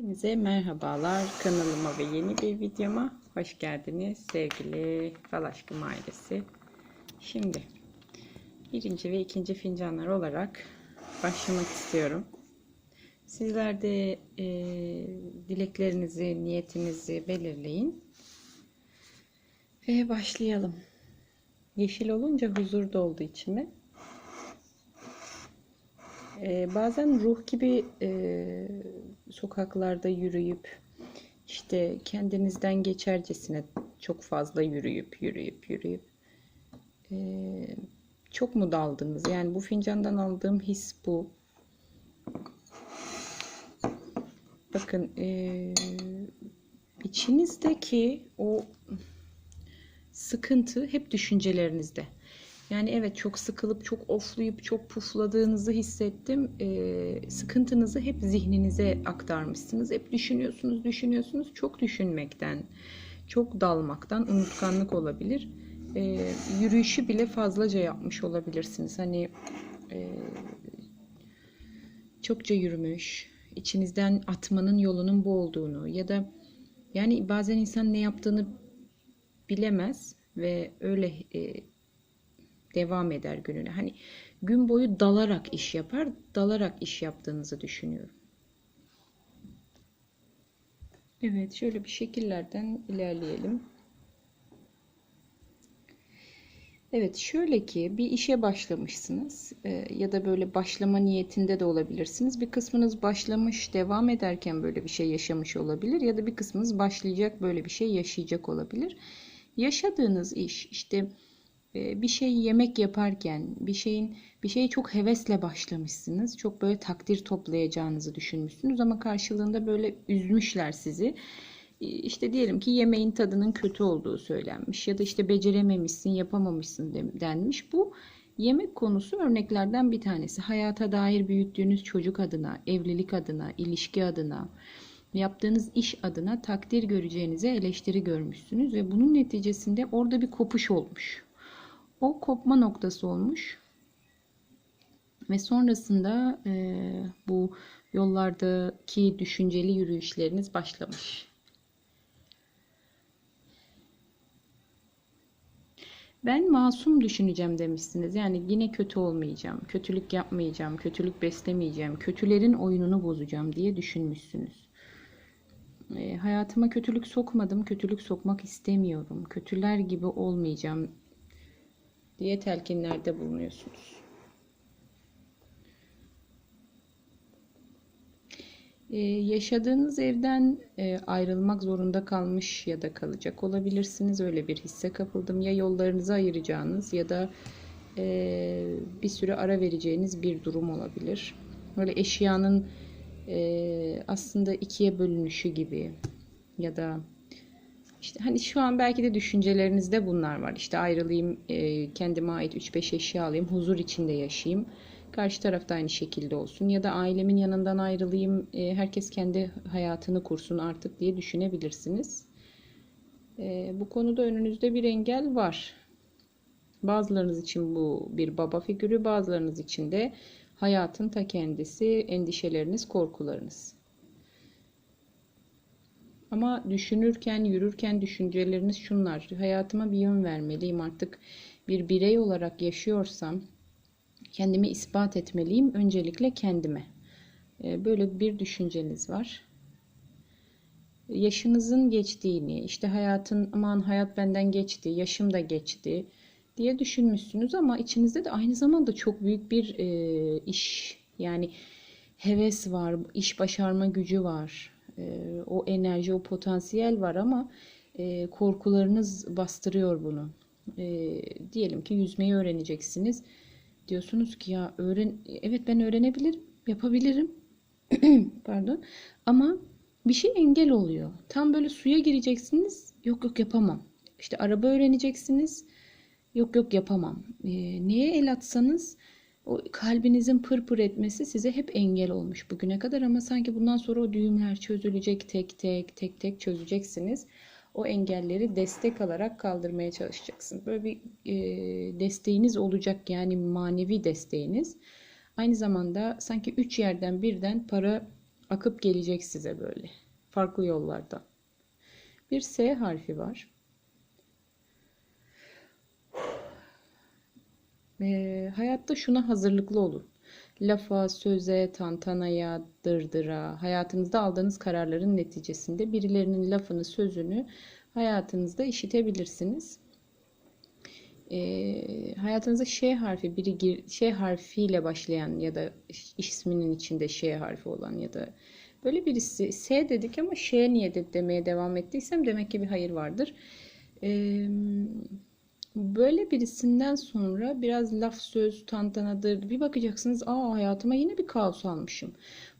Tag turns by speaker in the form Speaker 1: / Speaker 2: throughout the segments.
Speaker 1: Hepinize merhabalar kanalıma ve yeni bir videoma hoş geldiniz sevgili fal aşkım ailesi. Şimdi birinci ve ikinci fincanlar olarak başlamak istiyorum. Sizler de e, dileklerinizi, niyetinizi belirleyin ve başlayalım. Yeşil olunca huzur doldu içime. Ee, bazen ruh gibi e, sokaklarda yürüyüp işte kendinizden geçercesine çok fazla yürüyüp yürüyüp yürüyüp e, çok mu daldınız? Yani bu fincandan aldığım his bu. Bakın e, içinizdeki o sıkıntı hep düşüncelerinizde. Yani evet çok sıkılıp çok oflayıp çok pufladığınızı hissettim. Ee, sıkıntınızı hep zihninize aktarmışsınız. Hep düşünüyorsunuz, düşünüyorsunuz. Çok düşünmekten, çok dalmaktan unutkanlık olabilir. Ee, yürüyüşü bile fazlaca yapmış olabilirsiniz. Hani e, çokça yürümüş, içinizden atmanın yolunun bu olduğunu ya da yani bazen insan ne yaptığını bilemez ve öyle e, devam eder gününe. Hani gün boyu dalarak iş yapar, dalarak iş yaptığınızı düşünüyorum. Evet, şöyle bir şekillerden ilerleyelim. Evet, şöyle ki bir işe başlamışsınız e, ya da böyle başlama niyetinde de olabilirsiniz. Bir kısmınız başlamış, devam ederken böyle bir şey yaşamış olabilir ya da bir kısmınız başlayacak böyle bir şey yaşayacak olabilir. Yaşadığınız iş işte bir şey yemek yaparken bir şeyin bir şeye çok hevesle başlamışsınız. Çok böyle takdir toplayacağınızı düşünmüşsünüz ama karşılığında böyle üzmüşler sizi. İşte diyelim ki yemeğin tadının kötü olduğu söylenmiş ya da işte becerememişsin, yapamamışsın denmiş. Bu yemek konusu örneklerden bir tanesi. Hayata dair büyüttüğünüz çocuk adına, evlilik adına, ilişki adına, yaptığınız iş adına takdir göreceğinize eleştiri görmüşsünüz ve bunun neticesinde orada bir kopuş olmuş o kopma noktası olmuş. Ve sonrasında e, bu yollardaki düşünceli yürüyüşleriniz başlamış. Ben masum düşüneceğim demişsiniz. Yani yine kötü olmayacağım, kötülük yapmayacağım, kötülük beslemeyeceğim, kötülerin oyununu bozacağım diye düşünmüşsünüz. E, hayatıma kötülük sokmadım, kötülük sokmak istemiyorum. Kötüler gibi olmayacağım diye telkinlerde bulunuyorsunuz. Ee, yaşadığınız evden e, ayrılmak zorunda kalmış ya da kalacak olabilirsiniz. Öyle bir hisse kapıldım. Ya yollarınızı ayıracağınız ya da e, bir süre ara vereceğiniz bir durum olabilir. Böyle eşyanın e, aslında ikiye bölünüşü gibi ya da işte hani şu an belki de düşüncelerinizde bunlar var. İşte ayrılayım, e, kendime ait 3-5 eşya alayım, huzur içinde yaşayayım. Karşı tarafta aynı şekilde olsun. Ya da ailemin yanından ayrılayım, e, herkes kendi hayatını kursun artık diye düşünebilirsiniz. E, bu konuda önünüzde bir engel var. Bazılarınız için bu bir baba figürü, bazılarınız için de hayatın ta kendisi, endişeleriniz, korkularınız. Ama düşünürken, yürürken düşünceleriniz şunlar. Hayatıma bir yön vermeliyim artık. Bir birey olarak yaşıyorsam kendimi ispat etmeliyim. Öncelikle kendime. Ee, böyle bir düşünceniz var. Yaşınızın geçtiğini, işte hayatın aman hayat benden geçti, yaşım da geçti diye düşünmüşsünüz ama içinizde de aynı zamanda çok büyük bir e, iş yani heves var, iş başarma gücü var e, o enerji, o potansiyel var ama e, korkularınız bastırıyor bunu. E, diyelim ki yüzmeyi öğreneceksiniz. Diyorsunuz ki ya öğren evet ben öğrenebilirim, yapabilirim. Pardon. Ama bir şey engel oluyor. Tam böyle suya gireceksiniz. Yok yok yapamam. İşte araba öğreneceksiniz. Yok yok yapamam. E, neye el atsanız o kalbinizin pırpır etmesi size hep engel olmuş bugüne kadar ama sanki bundan sonra o düğümler çözülecek tek tek tek tek çözeceksiniz. O engelleri destek alarak kaldırmaya çalışacaksınız. Böyle bir e, desteğiniz olacak yani manevi desteğiniz. Aynı zamanda sanki üç yerden birden para akıp gelecek size böyle farklı yollardan. Bir S harfi var. Ee, hayatta şuna hazırlıklı olun. Lafa, söze, tantanaya, dırdıra, hayatınızda aldığınız kararların neticesinde birilerinin lafını, sözünü hayatınızda işitebilirsiniz. Ee, hayatınıza Ş harfi, biri gir, Ş harfiyle başlayan ya da isminin içinde Ş harfi olan ya da böyle birisi S dedik ama Ş niye de demeye devam ettiysem demek ki bir hayır vardır. Ee, Böyle birisinden sonra biraz laf söz tantanadır. Bir bakacaksınız aa hayatıma yine bir kaos almışım.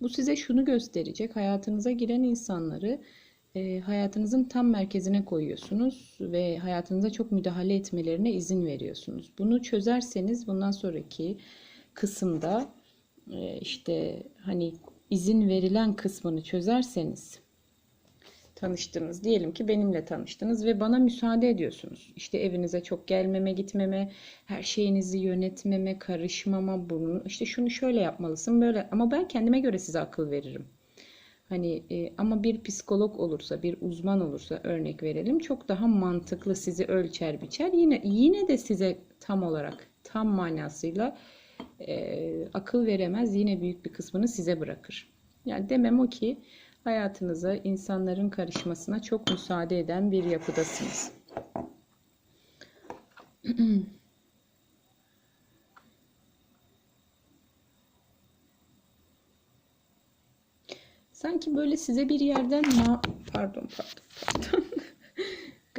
Speaker 1: Bu size şunu gösterecek. Hayatınıza giren insanları e, hayatınızın tam merkezine koyuyorsunuz ve hayatınıza çok müdahale etmelerine izin veriyorsunuz. Bunu çözerseniz bundan sonraki kısımda e, işte hani izin verilen kısmını çözerseniz tanıştınız. Diyelim ki benimle tanıştınız ve bana müsaade ediyorsunuz. İşte evinize çok gelmeme, gitmeme, her şeyinizi yönetmeme, karışmama, bunun işte şunu şöyle yapmalısın, böyle. Ama ben kendime göre size akıl veririm. Hani e, ama bir psikolog olursa, bir uzman olursa örnek verelim çok daha mantıklı sizi ölçer biçer. Yine yine de size tam olarak, tam manasıyla e, akıl veremez. Yine büyük bir kısmını size bırakır. Yani demem o ki hayatınıza insanların karışmasına çok müsaade eden bir yapıdasınız. Sanki böyle size bir yerden ma pardon pardon pardon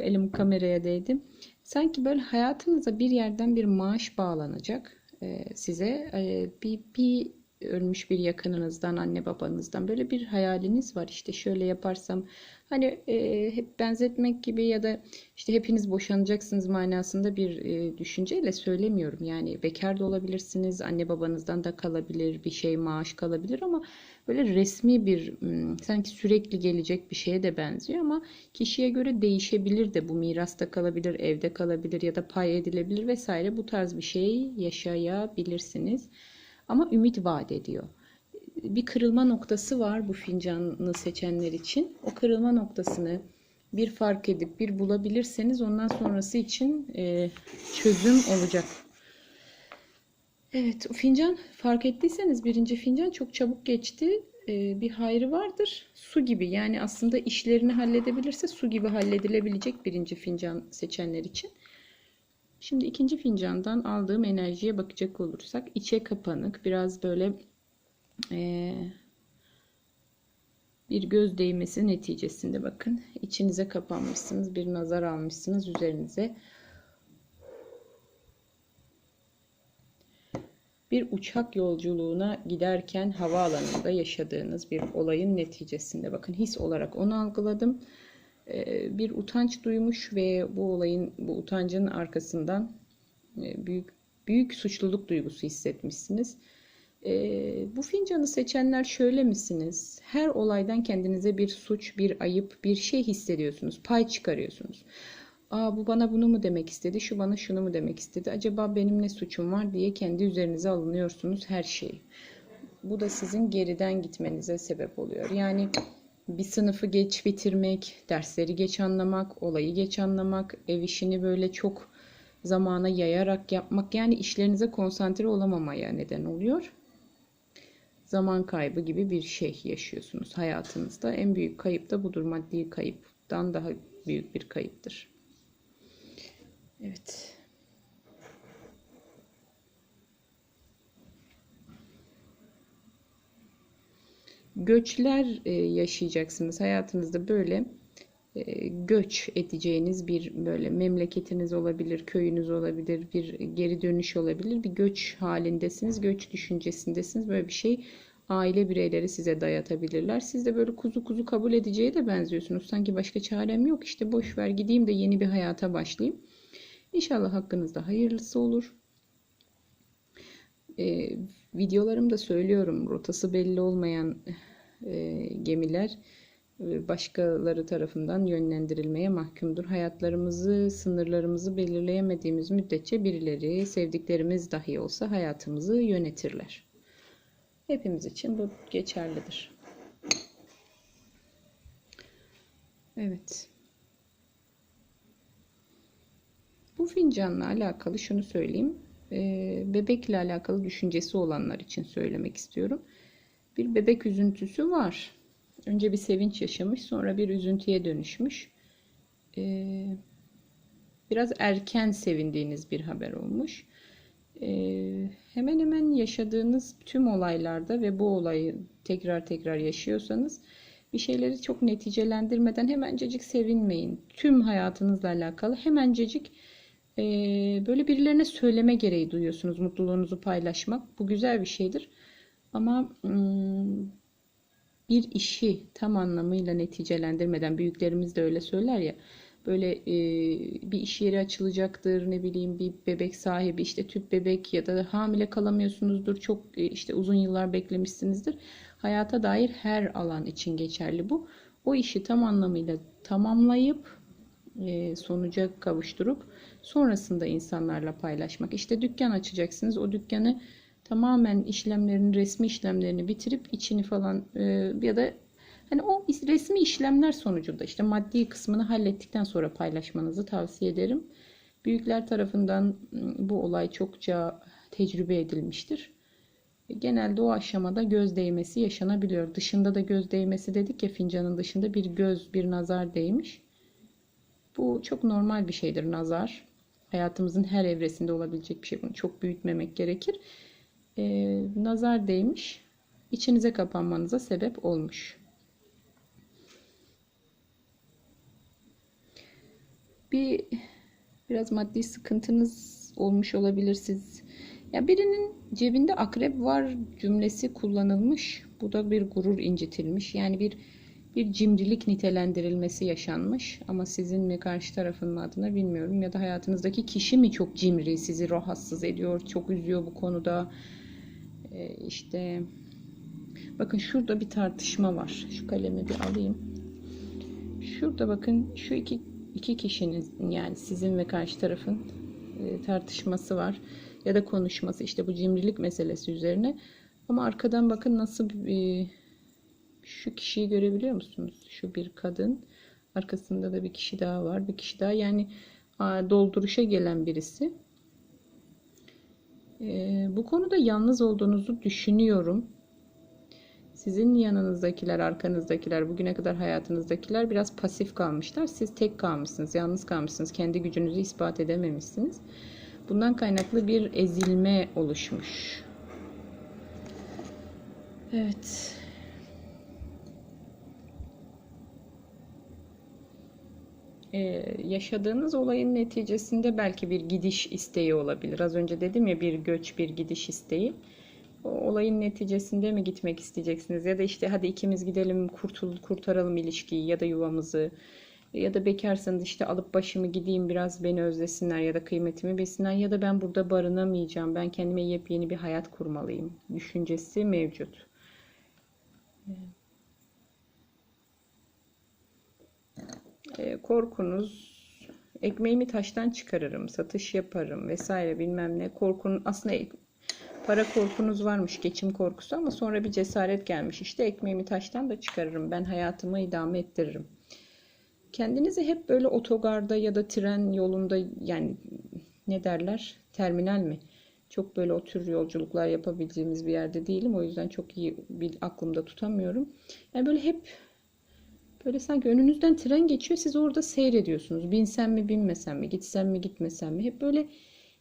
Speaker 1: elim kameraya değdim. Sanki böyle hayatınıza bir yerden bir maaş bağlanacak e, size e, bir bir ölmüş bir yakınınızdan, anne babanızdan böyle bir hayaliniz var. İşte şöyle yaparsam hani e, hep benzetmek gibi ya da işte hepiniz boşanacaksınız manasında bir e, düşünceyle söylemiyorum. Yani bekar da olabilirsiniz, anne babanızdan da kalabilir, bir şey maaş kalabilir ama böyle resmi bir sanki sürekli gelecek bir şeye de benziyor ama kişiye göre değişebilir de bu mirasta kalabilir, evde kalabilir ya da pay edilebilir vesaire bu tarz bir şey yaşayabilirsiniz. Ama ümit vaat ediyor. Bir kırılma noktası var bu fincanı seçenler için. O kırılma noktasını bir fark edip bir bulabilirseniz ondan sonrası için e, çözüm olacak. Evet, o fincan fark ettiyseniz birinci fincan çok çabuk geçti. E, bir hayrı vardır. Su gibi yani aslında işlerini halledebilirse su gibi halledilebilecek birinci fincan seçenler için. Şimdi ikinci fincandan aldığım enerjiye bakacak olursak içe kapanık biraz böyle e, bir göz değmesi neticesinde bakın. İçinize kapanmışsınız bir nazar almışsınız üzerinize. Bir uçak yolculuğuna giderken havaalanında yaşadığınız bir olayın neticesinde bakın his olarak onu algıladım bir utanç duymuş ve bu olayın bu utancın arkasından e, büyük büyük suçluluk duygusu hissetmişsiniz. E, bu fincanı seçenler şöyle misiniz? Her olaydan kendinize bir suç, bir ayıp, bir şey hissediyorsunuz. Pay çıkarıyorsunuz. Aa bu bana bunu mu demek istedi, şu bana şunu mu demek istedi, acaba benim ne suçum var diye kendi üzerinize alınıyorsunuz her şeyi. Bu da sizin geriden gitmenize sebep oluyor. Yani bir sınıfı geç bitirmek, dersleri geç anlamak, olayı geç anlamak, ev işini böyle çok zamana yayarak yapmak yani işlerinize konsantre olamamaya neden oluyor. Zaman kaybı gibi bir şey yaşıyorsunuz hayatınızda. En büyük kayıp da budur. Maddi kayıptan daha büyük bir kayıptır. Evet. Göçler e, yaşayacaksınız hayatınızda böyle e, göç edeceğiniz bir böyle memleketiniz olabilir, köyünüz olabilir, bir geri dönüş olabilir. Bir göç halindesiniz, göç düşüncesindesiniz. Böyle bir şey aile bireyleri size dayatabilirler. Siz de böyle kuzu kuzu kabul edeceğe de benziyorsunuz. Sanki başka çarem yok. İşte boş ver gideyim de yeni bir hayata başlayayım. İnşallah hakkınızda hayırlısı olur. Ee, videolarımda söylüyorum rotası belli olmayan e, gemiler e, başkaları tarafından yönlendirilmeye mahkumdur. Hayatlarımızı, sınırlarımızı belirleyemediğimiz müddetçe birileri sevdiklerimiz dahi olsa hayatımızı yönetirler. Hepimiz için bu geçerlidir. Evet. Bu fincanla alakalı şunu söyleyeyim. E, bebekle alakalı düşüncesi olanlar için söylemek istiyorum. Bir bebek üzüntüsü var. Önce bir sevinç yaşamış, sonra bir üzüntüye dönüşmüş. Ee, biraz erken sevindiğiniz bir haber olmuş. Ee, hemen hemen yaşadığınız tüm olaylarda ve bu olayı tekrar tekrar yaşıyorsanız bir şeyleri çok neticelendirmeden hemencecik sevinmeyin. Tüm hayatınızla alakalı hemencecik e, böyle birilerine söyleme gereği duyuyorsunuz mutluluğunuzu paylaşmak. Bu güzel bir şeydir. Ama bir işi tam anlamıyla neticelendirmeden büyüklerimiz de öyle söyler ya böyle bir iş yeri açılacaktır ne bileyim bir bebek sahibi işte tüp bebek ya da hamile kalamıyorsunuzdur çok işte uzun yıllar beklemişsinizdir. Hayata dair her alan için geçerli bu. O işi tam anlamıyla tamamlayıp e, sonuca kavuşturup sonrasında insanlarla paylaşmak. İşte dükkan açacaksınız o dükkanı tamamen işlemlerini resmi işlemlerini bitirip içini falan e, ya da Hani o resmi işlemler sonucunda işte maddi kısmını hallettikten sonra paylaşmanızı tavsiye ederim. Büyükler tarafından bu olay çokça tecrübe edilmiştir. Genelde o aşamada göz değmesi yaşanabiliyor. Dışında da göz değmesi dedik ya fincanın dışında bir göz, bir nazar değmiş. Bu çok normal bir şeydir nazar. Hayatımızın her evresinde olabilecek bir şey. Bunu çok büyütmemek gerekir. Ee, nazar değmiş, içinize kapanmanıza sebep olmuş. bir biraz maddi sıkıntınız olmuş olabilir siz. Ya birinin cebinde akrep var cümlesi kullanılmış. Bu da bir gurur incitilmiş. Yani bir bir cimrilik nitelendirilmesi yaşanmış. Ama sizin mi karşı tarafın mı adına bilmiyorum. Ya da hayatınızdaki kişi mi çok cimri, sizi rahatsız ediyor, çok üzüyor bu konuda. Ee, işte bakın şurada bir tartışma var. Şu kalemi bir alayım. Şurada bakın şu iki iki kişinin yani sizin ve karşı tarafın e, tartışması var ya da konuşması işte bu cimrilik meselesi üzerine ama arkadan bakın nasıl bir şu kişiyi görebiliyor musunuz? Şu bir kadın arkasında da bir kişi daha var bir kişi daha yani dolduruşa gelen birisi. E, bu konuda yalnız olduğunuzu düşünüyorum. Sizin yanınızdakiler, arkanızdakiler, bugüne kadar hayatınızdakiler biraz pasif kalmışlar. Siz tek kalmışsınız, yalnız kalmışsınız. Kendi gücünüzü ispat edememişsiniz. Bundan kaynaklı bir ezilme oluşmuş. Evet. Ee, yaşadığınız olayın neticesinde belki bir gidiş isteği olabilir. Az önce dedim ya bir göç, bir gidiş isteği. O olayın neticesinde mi gitmek isteyeceksiniz? Ya da işte hadi ikimiz gidelim kurtul kurtaralım ilişkiyi ya da yuvamızı. Ya da bekarsanız işte alıp başımı gideyim biraz beni özlesinler ya da kıymetimi bilsinler. Ya da ben burada barınamayacağım ben kendime yepyeni bir hayat kurmalıyım. düşüncesi mevcut. E, korkunuz ekmeğimi taştan çıkarırım satış yaparım vesaire bilmem ne korkunun aslında Para korkunuz varmış, geçim korkusu ama sonra bir cesaret gelmiş. İşte ekmeğimi taştan da çıkarırım. Ben hayatımı idame ettiririm. Kendinizi hep böyle otogarda ya da tren yolunda yani ne derler? Terminal mi? Çok böyle o tür yolculuklar yapabileceğimiz bir yerde değilim. O yüzden çok iyi bir aklımda tutamıyorum. Yani böyle hep böyle sanki önünüzden tren geçiyor. Siz orada seyrediyorsunuz. Binsem mi binmesem mi? Gitsem mi gitmesem mi? Hep böyle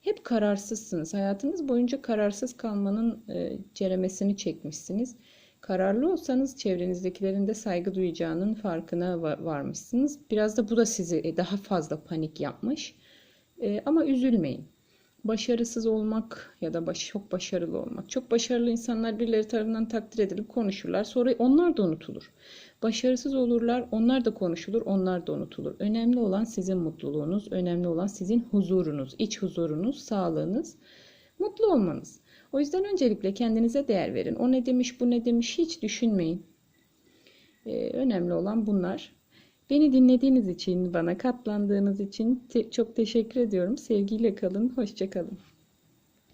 Speaker 1: hep kararsızsınız. Hayatınız boyunca kararsız kalmanın e, ceremesini çekmişsiniz. Kararlı olsanız çevrenizdekilerin de saygı duyacağının farkına varmışsınız. Biraz da bu da sizi e, daha fazla panik yapmış. E, ama üzülmeyin. Başarısız olmak ya da baş, çok başarılı olmak. Çok başarılı insanlar birileri tarafından takdir edilip konuşurlar. Sonra onlar da unutulur. Başarısız olurlar, onlar da konuşulur, onlar da unutulur. Önemli olan sizin mutluluğunuz, önemli olan sizin huzurunuz, iç huzurunuz, sağlığınız, mutlu olmanız. O yüzden öncelikle kendinize değer verin. O ne demiş, bu ne demiş hiç düşünmeyin. Ee, önemli olan bunlar. Beni dinlediğiniz için, bana katlandığınız için te çok teşekkür ediyorum. Sevgiyle kalın, hoşça kalın.